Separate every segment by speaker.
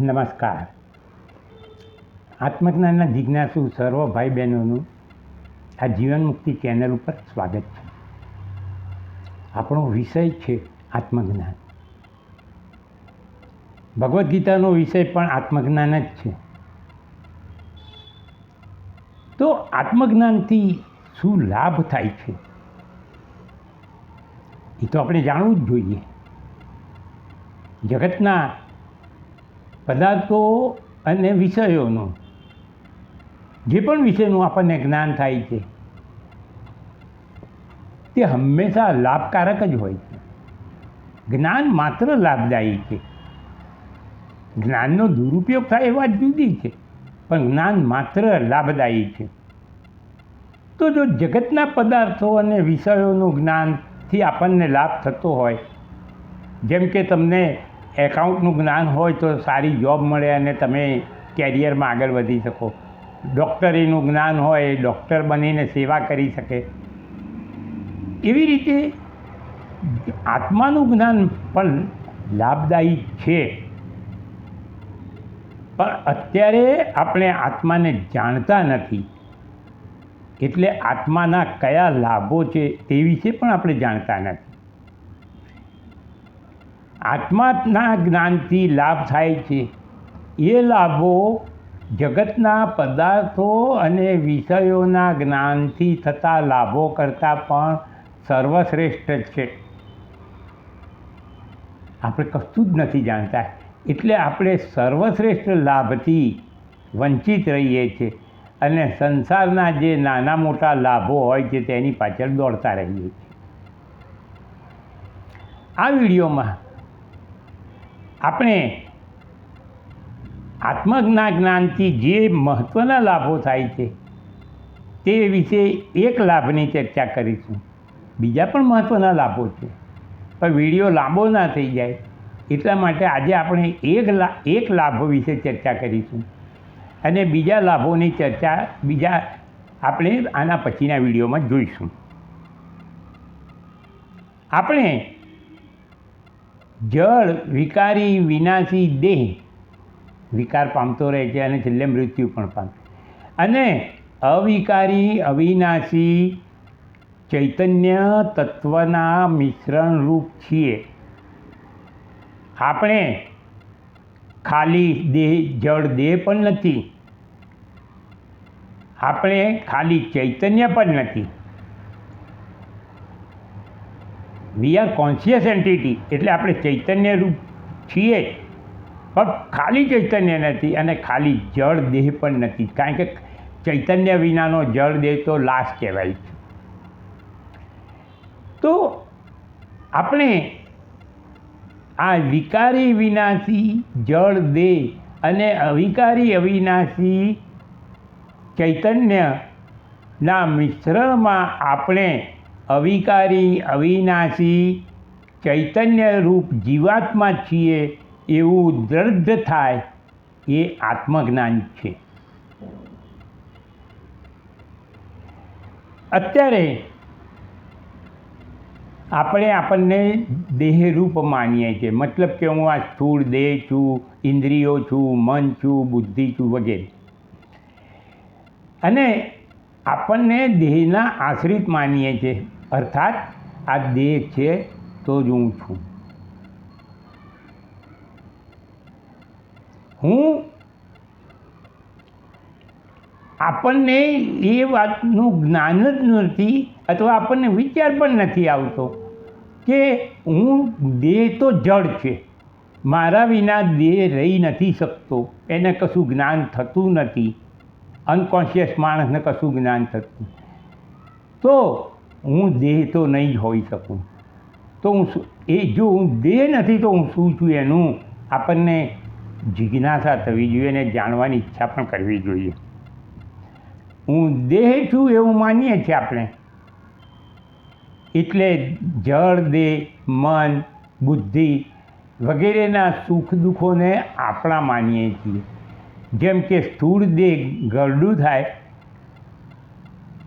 Speaker 1: નમસ્કાર. આત્મજ્ઞાનના જિજ્ઞાસુ સર્વ ભાઈ બહેનોનું આ જીવન મુક્તિ ચેનલ ઉપર સ્વાગત છે. આપણો વિષય છે આત્મજ્ઞાન. ભગવદ્ ગીતાનો વિષય પણ આત્મજ્ઞાન જ છે. તો આત્મજ્ઞાનથી શું લાભ થાય છે? એ તો આપણે જાણવું જ જોઈએ. જગતના પદાર્થો અને વિષયોનો, જે પણ વિષયનું આપણને જ્ઞાન થાય છે, તે હંમેશા લાભકારક જ હોય છે. જ્ઞાન માત્ર લાભદાયી છે. જ્ઞાનનો દુરુપયોગ થાય એ વાત જુદી છે, પણ જ્ઞાન માત્ર લાભદાયી છે. તો જો જગતના પદાર્થો અને વિષયોનું જ્ઞાનથી આપણને લાભ થતો હોય, જેમ કે તમને એકાઉન્ટનું જ્ઞાન હોય તો સારી જોબ મળે અને તમે કેરિયરમાં આગળ વધી શકો. ડૉક્ટરીનું જ્ઞાન હોય ડૉક્ટર બનીને સેવા કરી શકે. એવી રીતે આત્માનું જ્ઞાન પણ લાભદાયી છે. પણ અત્યારે આપણે આત્માને જાણતા નથી. એટલે આત્માના કયા લાભો છે તે વિશે પણ આપણે જાણતા નથી. આત્માના જ્ઞાનથી લાભ થાય છે. એ લાભો જગતના પદાર્થો અને વિષયોના જ્ઞાનથી થતા લાભો કરતાં પણ સર્વશ્રેષ્ઠ છે. આપણે કશું જ નથી જાણતા. એટલે આપણે સર્વશ્રેષ્ઠ લાભથી વંચિત રહીએ છીએ અને સંસારના જે નાના મોટા લાભો હોય છે તેની પાછળ દોડતા રહીએ છીએ. આ વિડીયોમાં આપણે આત્મજ્ઞા જ્ઞાનથી જે મહત્ત્વના લાભો થાય છે, તે વિશે એક લાભની ચર્ચા કરીશું. બીજા પણ મહત્ત્વના લાભો છે. પણ વીડિયો લાંબો ના થઈ જાય, એટલા માટે આજે આપણે એક લાભ એક લાભ વિશે ચર્ચા કરીશું. અને બીજા લાભોની ચર્ચા, બીજા આપણે આના પછીના વિડીયોમાં જોઈશું. આપણે જળ વિકારી વિનાશી દેહ. વિકાર પામતો રહે છે અને છેલ્લે મૃત્યુ પણ પામે. અને અવિકારી, અવિનાશી ચૈતન્ય તત્વના મિશ્રણ રૂપ છીએ. આપણે ખાલી દેહ, જળ, દેહ પણ નથી. આપણે ખાલી ચૈતન્ય પણ નથી. વી આર કોન્શિયસ એન્ટિટી એટલે આપણે ચૈતન્ય રૂપ છીએ. પણ ખાલી ચૈતન્ય નથી અને ખાલી જળ દેહ પણ નથી. કારણ કે ચૈતન્ય વિનાનો જળ દેહ તો લાશ કહેવાય છે. તો આપણે આ વિકારી વિનાશી જળ દેહ અને અવિકારી અવિનાશી ચૈતન્યના મિશ્રણમાં આપણે અવિકારી, અવિનાશી ચૈતન્ય રૂપ જીવાત્મા છીએ એવું દ્રઢ થાય એ આત્મજ્ઞાન છે. અત્યારે આપણે આપણને દેહરૂપ માનીએ છીએ. મતલબ કે હું આ સ્થૂળ દેહ છું, ઇન્દ્રિયો છું, મન છું, બુદ્ધિ છું વગેરે. અને આપણને દેહના આશ્રિત માનીએ છીએ. અર્થાત આ દેહ છે તો જ હું છું. હું આપણને એ વાતનું જ્ઞાન જ નથી અથવા આપણને વિચાર પણ નથી આવતો કે હું દેહ તો જડ છે. મારા વિના દેહ રહી નથી શકતો. એને કશું જ્ઞાન થતું નથી. અનકોન્શિયસ માણસને કશું જ્ઞાન થતું. તો હું દેહ તો નહીં જ હોઈ શકું. તો હું એ જો હું દેહ નથી તો હું શું છું એનું? આપણને જિજ્ઞાસા થવી જોઈએ અને જાણવાની ઈચ્છા પણ કરવી જોઈએ. હું દેહ છું એવું માનીએ છીએ આપણે. એટલે જળ, દેહ, મન, બુદ્ધિ વગેરેના સુખ દુઃખોને આપણા માનીએ છીએ. જેમ કે સ્થૂળ દેહ ગરડું થાય,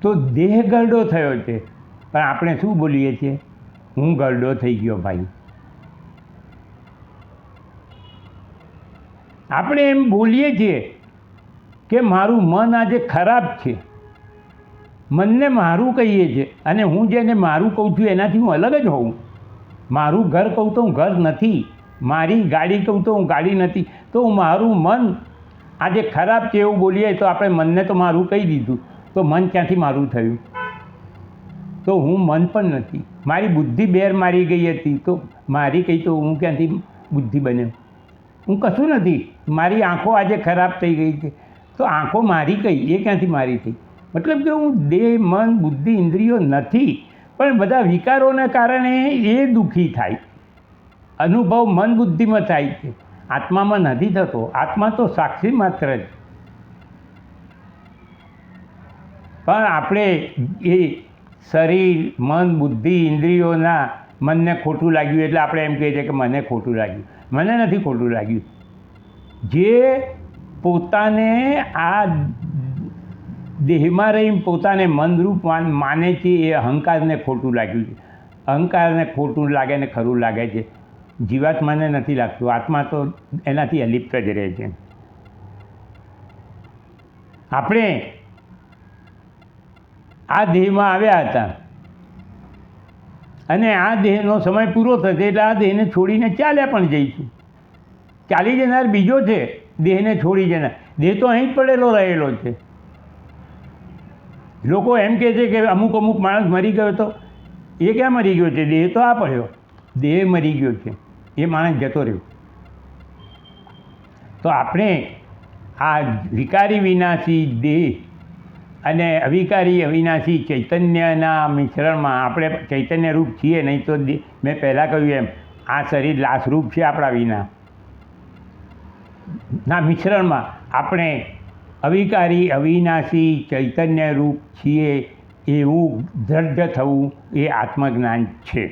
Speaker 1: તો દેહ ગરડો થયો છે. પણ આપણે શું બોલીએ છીએ? હું ગરડો થઈ ગયો ભાઈ. આપણે એમ બોલીએ છીએ કે મારું મન આજે ખરાબ છે. મનને મારું કહીએ છીએ અને હું જેને મારું કહું છું એનાથી હું અલગ જ હોઉં. મારું ઘર કહું તો હું ઘર નથી. મારી ગાડી કહું તો હું ગાડી નથી. તો હું મારું મન આજે ખરાબ છે એવું બોલીએ તો આપણે મનને તો મારું કહી દીધું. તો મન ક્યાંથી મારું થયું? તો હું મન પણ નથી. મારી બુદ્ધિ બેર મારી ગઈ હતી. તો મારી કહી તો હું ક્યાંથી બુદ્ધિ બન્યો? હું કશું નથી. મારી આંખો આજે ખરાબ થઈ ગઈ છે. તો આંખો મારી કઈ? એ ક્યાંથી મારી થઈ? મતલબ કે હું દેહ, મન, બુદ્ધિ, ઇન્દ્રિયો નથી. પણ બધા વિકારોના કારણે એ દુઃખી થાય. અનુભવ મન બુદ્ધિમાં થાય છે. આત્મામાં નથી થતો. આત્મા તો સાક્ષી માત્ર જ. પણ આપણે એ શરીર, મન, બુદ્ધિ, ઇન્દ્રિયોના મનને ખોટું લાગ્યું એટલે આપણે એમ કહીએ છીએ કે મને ખોટું લાગ્યું. મને નથી ખોટું લાગ્યું. જે પોતાને આ દેહમાં રહીને પોતાને મનરૂપ માન- છે, એ અહંકારને ખોટું લાગ્યું છે. અહંકારને ખોટું લાગે ને ખરું લાગે છે. જીવાત્માને નથી લાગતું. આત્મા તો એનાથી અલિપ્ત જ રહે છે. આપણે આ દેહમાં આવ્યા હતા. અને આ દેહનો સમય પૂરો થશે એટલે આ દેહને છોડીને ચાલ્યા પણ જઈશું. ચાલી જનાર બીજો છે, દેહને છોડી જનાર. દેહ તો અહીં જ પડેલો રહેલો છે. લોકો એમ કહે છે કે અમુક અમુક માણસ મરી ગયો તો. એ ક્યાં મરી ગયો છે? દેહ તો આ પડ્યો. દેહ મરી ગયો છે. એ માણસ જતો રહ્યો. તો આપણે આ વિકારી વિનાશી દેહ અને અવિકારી અવિનાશી ચૈતન્યના મિશ્રણમાં આપણે ચૈતન્ય રૂપ છીએ, નહીં તો મેં પહેલાં કહ્યું એમ, આ શરીર લાશરૂપ છે આપણા વિના. ના, મિશ્રણમાં આપણે અવિકારી અવિનાશી ચૈતન્ય રૂપ છીએ એવું દ્રઢ થવું એ આત્મજ્ઞાન છે.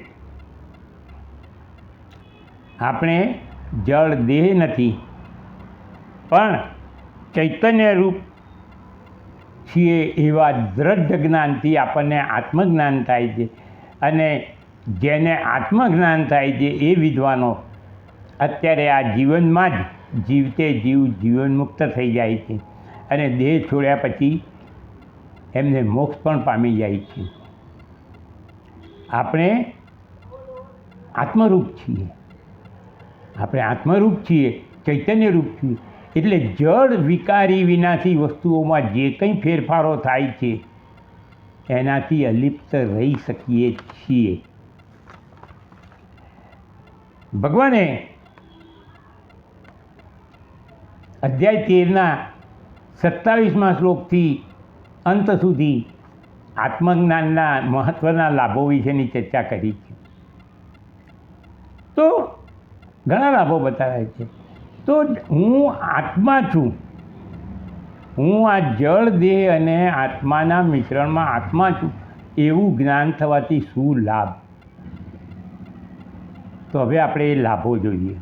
Speaker 1: આપણે જળ દેહ નથી, પણ ચૈતન્ય રૂપ છીએ એવા દ્રઢ જ્ઞાનથી આપણને આત્મજ્ઞાન થાય છે. અને જેને આત્મજ્ઞાન થાય છે એ વિદ્વાનો અત્યારે આ જીવનમાં જ જીવતે જીવ જીવનમુક્ત થઈ જાય છે. અને દેહ છોડ્યા પછી એમને મોક્ષ પણ પામી જાય છે. આપણે આત્મરૂપ છીએ. આપણે આત્મરૂપ છીએ ચૈતન્ય રૂપ છીએ. એટલે જળ વિકારી વિનાથી વસ્તુઓમાં જે કંઈ ફેરફારો થાય છે, એનાથી અલિપ્ત રહી શકીએ છીએ. ભગવાને અધ્યાય તેરના સત્તાવીસમાં શ્લોકથી અંત સુધી આત્મજ્ઞાનના મહત્ત્વના લાભો વિશેની ચર્ચા કરી છે. તો ઘણા લાભો બતાવ્યા છે. તો હું આત્મા છું. હું આ જળ દેહ અને આત્માના મિશ્રણમાં આત્મા છું. એવું જ્ઞાન થવાથી શું લાભ? તો હવે આપણે એ લાભો જોઈએ.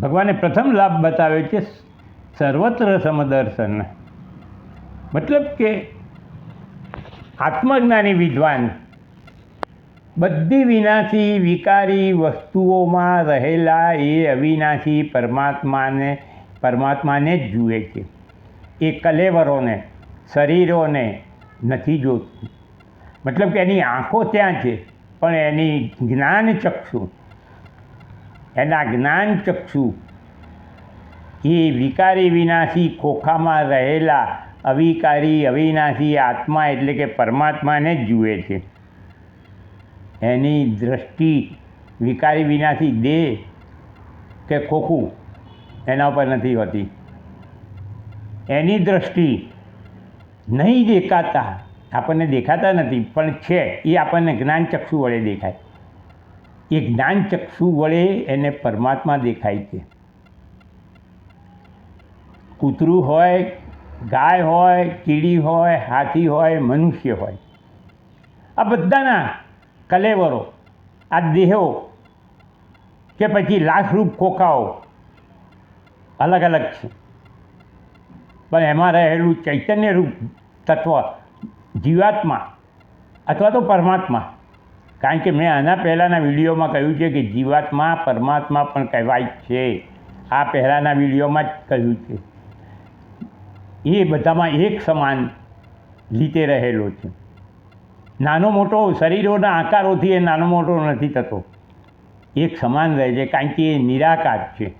Speaker 1: ભગવાને પ્રથમ લાભ બતાવ્યો છે સર્વત્ર સમદર્શન. મતલબ કે આત્મજ્ઞાની વિદ્વાન બધી વિનાશી વિકારી વસ્તુઓમાં રહેલા એ અવિનાશી પરમાત્માને પરમાત્માને જ જુએ છે. એ કલેવરોને, શરીરોને નથી જોતું. મતલબ કે એની આંખો ત્યાં છે, પણ એની જ્ઞાન ચક્ષુ, એના જ્ઞાન ચક્ષુ, એ વિકારી વિનાશી ખોખામાં રહેલા અવિકારી અવિનાશી આત્મા એટલે કે પરમાત્માને જ જુએ છે. એની દ્રષ્ટિ વિકારી વિનાથી દેહ કે ખોખું એના ઉપર નથી હોતી. એની દ્રષ્ટિ નહીં દેખાતા, આપણને દેખાતા નથી, પણ છે, એ આપણને જ્ઞાનચક્ષુ વડે દેખાય. એ જ્ઞાનચક્ષુ વડે એને પરમાત્મા દેખાય છે. કૂતરું હોય, ગાય હોય, કીડી હોય, હાથી હોય, મનુષ્ય હોય. આ બધાના કલેવરો, આ દેહો કે પછી લાશરૂપ ખોખાઓ અલગ અલગ છે. પણ એમાં રહેલું ચૈતન્ય રૂપ તત્વ જીવાત્મા અથવા તો પરમાત્મા. કારણ કે મેં આના પહેલાંના વિડીયોમાં કહ્યું છે કે જીવાત્મા પરમાત્મા પણ કહેવાય છે. આ પહેલાંના વિડીયોમાં જ કહ્યું છે. એ બધામાં એક સમાન રીતે રહેલો છે. નાનો મોટો શરીરોના આકારોથી એ નાનો મોટો નથી થતો. એક સમાન રહે છે, કારણ કે એ નિરાકાર છે.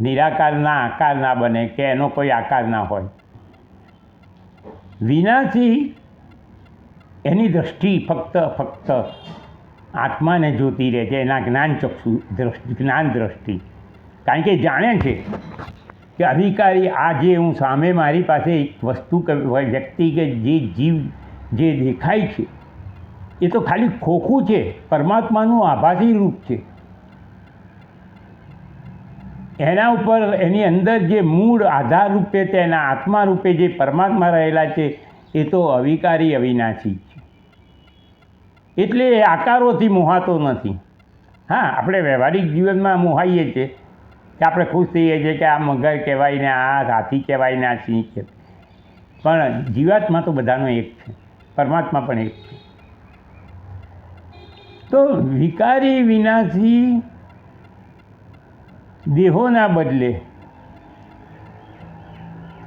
Speaker 1: નિરાકારના આકાર ના બને કે એનો કોઈ આકાર ના હોય. વિનાથી એની દ્રષ્ટિ ફક્ત ફક્ત આત્માને જોતી રહે છે, એના જ્ઞાન ચક્ષુ દ્રષ્ટિ, જ્ઞાન દ્રષ્ટિ. કારણ કે જાણે છે કે અધિકારી આ જે હું સામે મારી પાસે એક વસ્તુ વ્યક્તિ કે જે જીવ, જે દેખાય છે એ તો ખાલી ખોખું છે, પરમાત્માનું આભાસી રૂપ છે. એના ઉપર, એની અંદર જે મૂળ આધાર રૂપે તેના આત્મા રૂપે જે પરમાત્મા રહેલા છે, એ તો અવિકારી અવિનાશી છે. એટલે એ આકારોથી મોહાતો નથી. હા, આપણે વ્યવહારિક જીવનમાં મોહાઈએ છીએ. કે આપણે ખુશ થઈએ છીએ કે આ મગર કહેવાય ને આ હાથી કહેવાય ને આ સિંહ કહેવાય. પણ જીવાત્મા તો બધાનો એક છે. પરમાત્મા પણ એક છે. તો વિકારી વિનાશી દેહોના બદલે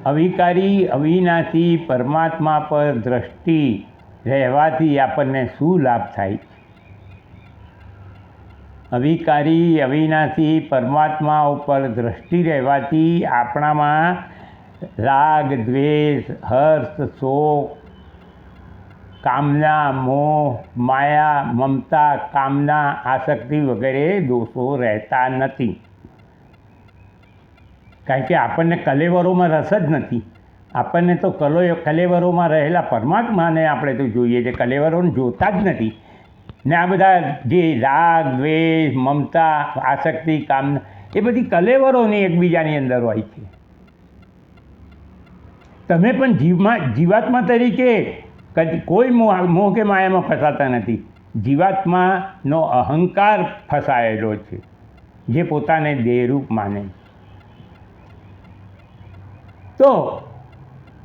Speaker 1: અવિકારી, અવિનાશી પરમાત્મા પર દ્રષ્ટિ રહેવાથી આપણને શું લાભ થાય? અવિકારી, અવિનાશી પરમાત્મા ઉપર દ્રષ્ટિ રહેવાથી આપણામાં રાગ, દ્વેષ, હર્ષ, શોક કામના, મોહ, માયા, મમતા, કામના, આસક્તિ વગેરે દોષો રહેતા નથી. કારણ કે આપણને કલેવરોમાં રસ જ નથી. આપણને તો કલો, કલેવરોમાં રહેલા પરમાત્માને આપણે તો જોઈએ છે. કલેવરોને જોતા જ નથી. ને આ બધા જે રાગ, દ્વેષ, મમતા, આસક્તિ, કામના, એ બધી કલેવરોની એકબીજાની અંદર હોય છે. તમે પણ જીવમાં, જીવાત્મા તરીકે કદી કોઈ મોહ કે માયામાં ફસાતા નથી. જીવાત્માનો અહંકાર ફસાયેલો છે, જે પોતાને દેહરૂપ માને તો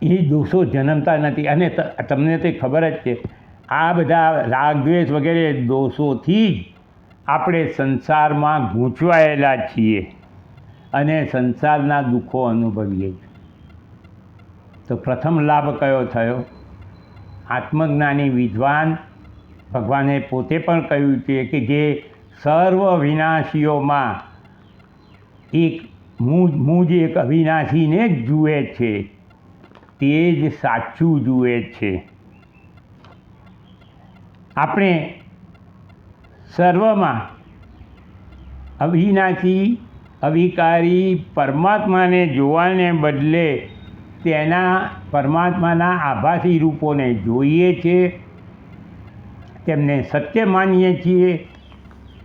Speaker 1: એ દોષો જન્મતા નથી. અને તમને તે ખબર જ છે, આ બધા રાગ દ્વેષ વગેરે દોષોથી જ આપણે સંસારમાં ગૂંચવાયેલા છીએ અને સંસારના દુઃખો અનુભવીએ છીએ. તો પ્રથમ લાભ કયો થયો? આત્મજ્ઞાની વિદ્વાન ભગવાને પોતે પણ કહ્યું છે કે જે સર્વ વિનાશીઓમાં એક હું હું જે એક અવિનાશીને જ જુએ છે, તે જ સાચું જુએ છે. આપણે સર્વમાં અવિનાશી, અવિકારી પરમાત્માને જોવાને બદલે તેના પરમાત્માના આભાસી રૂપોને જોઈએ છે. તેમને સત્ય માનીએ છીએ.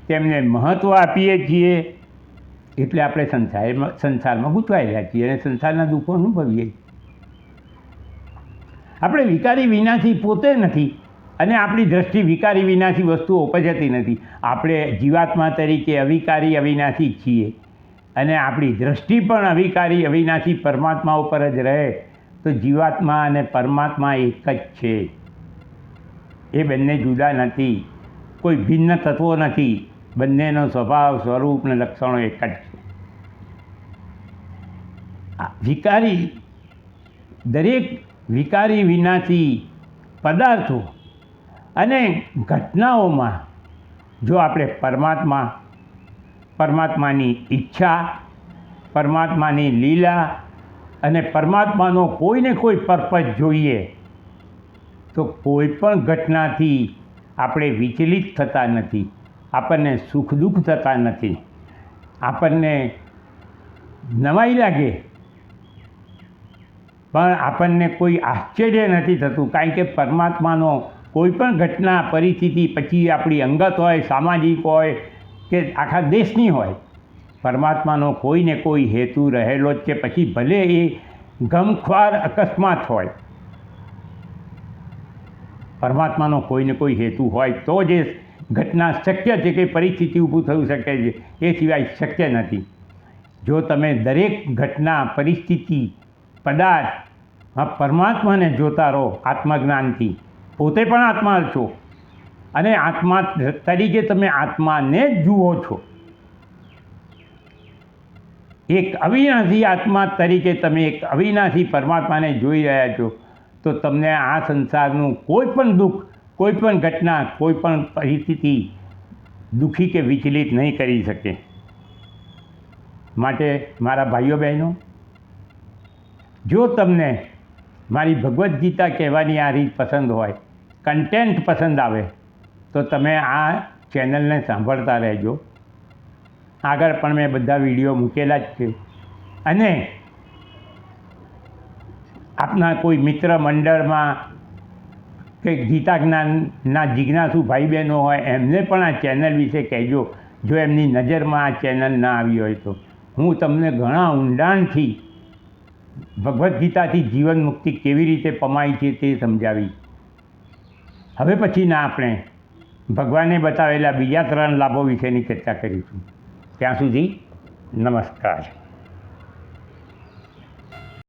Speaker 1: તેમને મહત્ત્વ આપીએ છીએ. એટલે આપણે સંસારમાં સંસારમાં ગૂંચવાયેલા છીએ અને સંસારના દુઃખો અનુભવીએ છીએ. આપણે વિકારી વિનાથી પોતે નથી અને આપણી દ્રષ્ટિ વિકારી વિનાશી વસ્તુઓ ઉપજતી નથી. આપણે જીવાત્મા તરીકે અવિકારી અવિનાશી છીએ. અને આપણી દ્રષ્ટિ પણ અવિકારી અવિનાશી પરમાત્મા ઉપર જ રહે, તો જીવાત્મા અને પરમાત્મા એક જ છે. એ બંને જુદા નથી, કોઈ ભિન્ન તત્વો નથી, બંનેનો સ્વભાવ, સ્વરૂપ અને લક્ષણો એક જ છે. વિકારી, દરેક વિકારી વિનાથી પદાર્થો અને ઘટનાઓમાં જો આપણે પરમાત્મા પરમાત્માની ઈચ્છા, પરમાત્માની લીલા અને પરમાત્માનો કોઈને કોઈ પર્પઝ જોઈએ, તો કોઈ પણ ઘટનાથી આપણે વિચલિત થતા નથી, આપણને સુખ દુઃખ થતા નથી, આપણને નવાઈ લાગે. પણ આપણને કોઈ આશ્ચર્ય નથી થતું, કારણ કે પરમાત્માનો કોઈ પણ ઘટના પરિસ્થિતિ પછી આપણી અંગત હોય, સામાજિક હોય કે આખા દેશની હોય. પરમાત્માનો કોઈને કોઈ હેતુ રહેલો જ છે પછી ભલે એ ગમખ્વાર અકસ્માત હોય. પરમાત્માનો કોઈને કોઈ હેતુ હોય તો જ એ ઘટના શક્ય છે કે પરિસ્થિતિ ઊભું થયું શકે છે. એ સિવાય શક્ય નથી. જો તમે દરેક ઘટના, પરિસ્થિતિ, પદાર્થ પરમાત્માને જોતા રહો આત્મજ્ઞાનથી, પોતે પણ આત્મા છો. અને આત્મા તરીકે તમે આત્માને જુઓ છો. એક અવિનાશી આત્મા તરીકે તમે એક અવિનાશી પરમાત્માને જોઈ રહ્યા છો, તો તમને આ સંસારનું કોઈ પણ દુઃખ, કોઈ પણ ઘટના, કોઈ પણ પરિસ્થિતિ દુઃખી કે વિચલિત નહીં કરી શકે. માટે મારા ભાઈઓ બહેનો, જો તમને મારી ભગવદ્ ગીતા કહેવાની આ રીત પસંદ હોય કન્ટેન્ટ પસંદ આવે તો તમે આ ચેનલને સાંભળતા રહેજો. આગળ પણ મેં બધા વીડિયો મૂકેલા જ છે. અને આપના કોઈ મિત્ર મંડળમાં કે ગીતા જ્ઞાનના જિજ્ઞાસુ ભાઈ બહેનો હોય, એમને પણ આ ચેનલ વિશે કહેજો. જો એમની નજરમાં આ ચેનલ ના આવી હોય તો. હું તમને ઘણા ઊંડાણથી ભગવદ્ ગીતાથી જીવન મુક્તિ કેવી રીતે પમાય છે તે સમજાવી હવે પછીના આપણે ભગવાને બતાવેલા બીજા ત્રણ લાભો વિશેની ચર્ચા કરીશું ત્યાં સુધી નમસ્કાર.